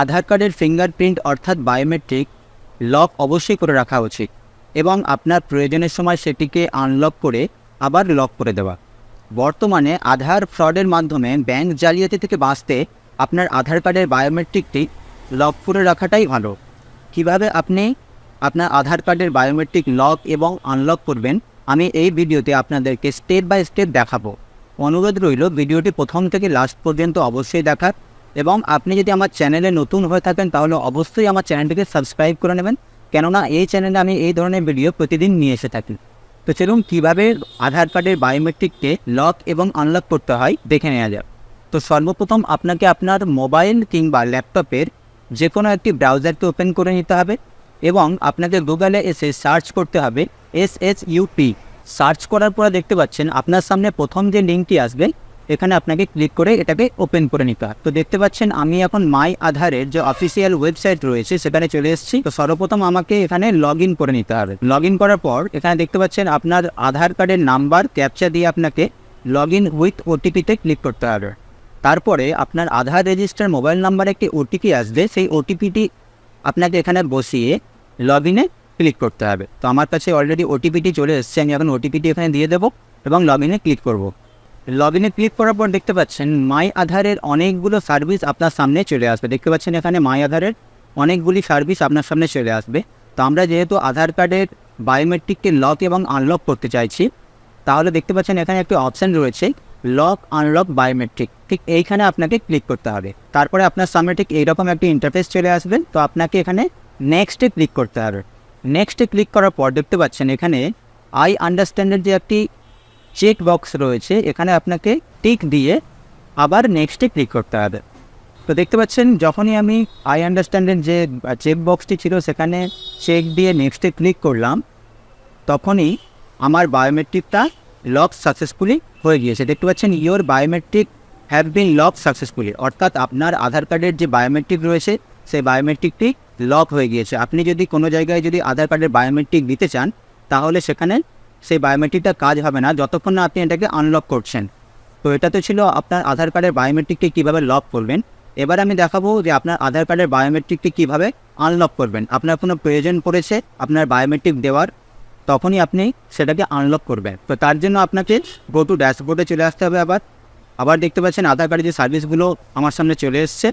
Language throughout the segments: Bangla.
আধার কার্ডের ফিঙ্গারপ্রিন্ট অর্থাৎ বায়োমেট্রিক লক অবশ্যই করে রাখা উচিত এবং আপনার প্রয়োজনের সময় সেটিকে আনলক করে আবার লক করে দেওয়া। বর্তমানে আধার ফ্রডের মাধ্যমে ব্যাংক জালিয়াতি থেকে বাঁচতে আপনার আধার কার্ডের বায়োমেট্রিকটি লক করে রাখাটাই ভালো। কীভাবে আপনি আপনার আধার কার্ডের বায়োমেট্রিক লক এবং আনলক করবেন, আমি এই ভিডিওতে আপনাদেরকে স্টেপ বাই স্টেপ দেখাবো। অনুরোধ রইল, ভিডিওটি প্রথম থেকে লাস্ট পর্যন্ত অবশ্যই দেখার এবং আপনি যদি আমার চ্যানেলে নতুন হয়ে থাকেন, তাহলে অবশ্যই আমার চ্যানেলটিকে সাবস্ক্রাইব করে নেবেন। কেননা এই চ্যানেলে আমি এই ধরনের ভিডিও প্রতিদিন নিয়ে এসে থাকি। তো চলুন, কীভাবে আধার কার্ডের বায়োমেট্রিককে লক এবং আনলক করতে হয়, দেখে নেওয়া যাক। তো সর্বপ্রথম আপনাকে আপনার মোবাইল কিংবা ল্যাপটপের যে কোনো একটি ব্রাউজারকে ওপেন করে নিতে হবে এবং আপনাকে গুগলে এসে সার্চ করতে হবে এস এস ইউপি সার্চ করার পরে দেখতে পাচ্ছেন, আপনার সামনে প্রথম যে লিঙ্কটি আসবে এখানে আপনাকে ক্লিক করে এটাকে ওপেন করে নিতে হবে তো দেখতে পাচ্ছেন, আমি এখন মাই আধারের যে অফিসিয়াল ওয়েবসাইট রয়েছে, সেখানে চলে এসেছি। তো সর্বপ্রথম আমাকে এখানে লগ করে নিতে হবে। লগ করার পর এখানে দেখতে পাচ্ছেন, আপনার আধার কার্ডের নাম্বার ক্যাপচা দিয়ে আপনাকে লগ ইন উইথ ওটিপিতে ক্লিক করতে হবে। তারপরে আপনার আধার রেজিস্টার মোবাইল নাম্বারে একটি ওটিপি আসবে, সেই ওটিপিটি আপনাকে এখানে বসিয়ে লগ ইনে ক্লিক করতে হবে। তো আমার কাছে অলরেডি ওটিপিটি চলে এসেছে, আমি এখন ওটিপিটি এখানে দিয়ে দেবো এবং লগ ইনে ক্লিক করব। লগ ইনে ক্লিক করার পর দেখতে পাচ্ছেন মাই আধারের অনেকগুলো সার্ভিস আপনার সামনে চলে আসবে। দেখতে পাচ্ছেন এখানে মাই আধারের অনেকগুলি সার্ভিস আপনার সামনে চলে আসবে। তো আমরা যেহেতু আধার কার্ডের বায়োমেট্রিককে লক এবং আনলক করতে চাইছি, তাহলে দেখতে পাচ্ছেন এখানে একটি অপশান রয়েছে লক আনলক বায়োমেট্রিক ঠিক এইখানে আপনাকে ক্লিক করতে হবে। তারপরে আপনার সামনে ঠিক এইরকম একটি ইন্টারফেস চলে আসবে। তো আপনাকে এখানে নেক্সটে ক্লিক করতে হবে। নেক্সটে ক্লিক করার পর দেখতে পাচ্ছেন এখানে আই আন্ডারস্ট্যান্ডের যে একটি চেক বক্স রয়েছে, এখানে আপনাকে টিক দিয়ে আবার নেক্সটে ক্লিক করতে হবে। তো দেখতে পাচ্ছেন, যখনই আমি আই আন্ডারস্ট্যান্ডের যে চেক বক্সটি ছিল, সেখানে চেক দিয়ে নেক্সটে ক্লিক করলাম, তখনই আমার বায়োমেট্রিকটা লক সাকসেসফুলি হয়ে গিয়েছে। দেখতে পাচ্ছেন your biometric have been lock successfully অর্থাৎ আপনার আধার কার্ডের যে বায়োমেট্রিক রয়েছে, সেই বায়োমেট্রিকটি লক হয়ে গিয়েছে। আপনি যদি কোনো জায়গায় যদি আধার কার্ডের বায়োমেট্রিক দিতে চান, তাহলে সেখানে সেই বায়োমেট্রিকটা কাজ হবে না। যতক্ষণ না আপনি এটাকে আনলক করছেন। তো এটা তো ছিল আপনার আধার কার্ডের বায়োমেট্রিককে কীভাবে লক করবেন। এবার আমি দেখাবো যে আপনার আধার কার্ডের বায়োমেট্রিকটি কীভাবে আনলক করবেন। আপনার কোনো প্রয়োজন পড়েছে আপনার বায়োমেট্রিক দেওয়ার, তখনই আপনি সেটাকে আনলক করবেন। তো তার জন্য আপনাকে গো টু ড্যাশবোর্ডে চলে আসতে হবে আবার। আবার দেখতে পাচ্ছেন আধার কার্ডের যে সার্ভিসগুলো আমার সামনে চলে এসছে।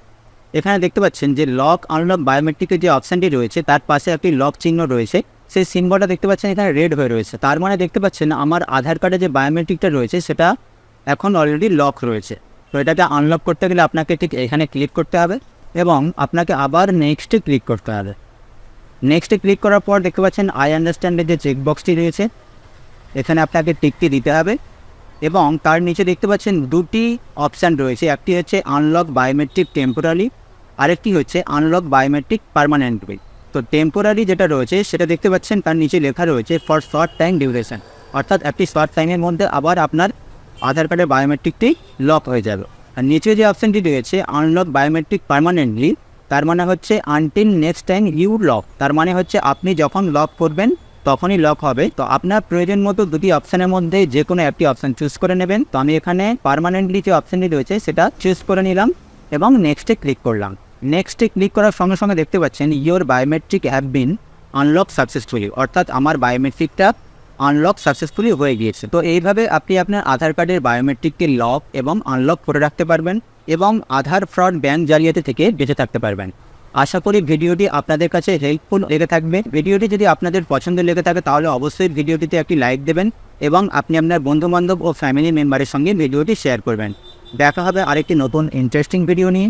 এখানে দেখতে পাচ্ছেন যে লক আনলক বায়োমেট্রিকের যে অপশানটি রয়েছে, তার পাশে একটি লক চিহ্ন রয়েছে। সেই সিম্বলটা দেখতে পাচ্ছেন এখানে রেড হয়ে রয়েছে। তার মানে দেখতে পাচ্ছেন আমার আধার কার্ডে যে বায়োমেট্রিকটা রয়েছে, সেটা এখন অলরেডি লক রয়েছে। তো এটাকে আনলক করতে গেলে আপনাকে ঠিক এখানে ক্লিক করতে হবে এবং আপনাকে আবার নেক্সটে ক্লিক করতে হবে। নেক্সটে ক্লিক করার পর দেখতে পাচ্ছেন আই আন্ডারস্ট্যান্ডের যে চেকবক্সটি রয়েছে, এখানে আপনাকে টিকটি দিতে হবে এবং তার নিচে দেখতে পাচ্ছেন দুটি অপশান রয়েছে। একটি হচ্ছে আনলক বায়োমেট্রিক টেম্পোরারি আরেকটি হচ্ছে আনলক বায়োমেট্রিক পারমানেন্টলি তো টেম্পোরারি যেটা রয়েছে, সেটা দেখতে পাচ্ছেন, তার নিচে লেখা রয়েছে ফর শর্ট টাইম ডিউরেশন অর্থাৎ একটি শর্ট টাইমের মধ্যে আবার আপনার আধার কার্ডের বায়োমেট্রিকটি লক হয়ে যাবে। আর নিচে যে অপশানটি রয়েছে আনলক বায়োমেট্রিক পারমানেন্টলি তার মানে হচ্ছে until next time you lock তার মানে হচ্ছে, আপনি যখন লক করবেন, তখনই লক হবে। তো আপনার প্রয়োজন মতো দুটি অপশানের মধ্যে যে কোনো একটি অপশান চুজ করে নেবেন। তো আমি এখানে পারমানেন্টলি যে অপশানটি রয়েছে, সেটা চুজ করে নিলাম এবং নেক্সটে ক্লিক করলাম। নেক্সটে ক্লিক করার সঙ্গে সঙ্গে দেখতে পাচ্ছেন your biometric have been unlock successfully অর্থাৎ আমার বায়োমেট্রিকটা আনলক সাকসেসফুলি হয়ে গিয়েছে। তো এইভাবে আপনি আপনার আধার কার্ডের বায়োমেট্রিককে লক এবং আনলক করে রাখতে পারবেন এবং আধার ফ্রড ব্যাংক জালিয়াতি থেকে বেঁচে থাকতে পারবেন। আশা করি ভিডিওটি আপনাদের কাছে হেল্পফুল লেগে থাকবে। ভিডিওটি যদি আপনাদের পছন্দ লেগে থাকে, তাহলে অবশ্যই ভিডিওটিতে একটি লাইক দেবেন এবং আপনি আপনার বন্ধুবান্ধব ও ফ্যামিলি মেম্বারের সঙ্গে ভিডিওটি শেয়ার করবেন। দেখা হবে আরেকটি নতুন ইন্টারেস্টিং ভিডিও নিয়ে।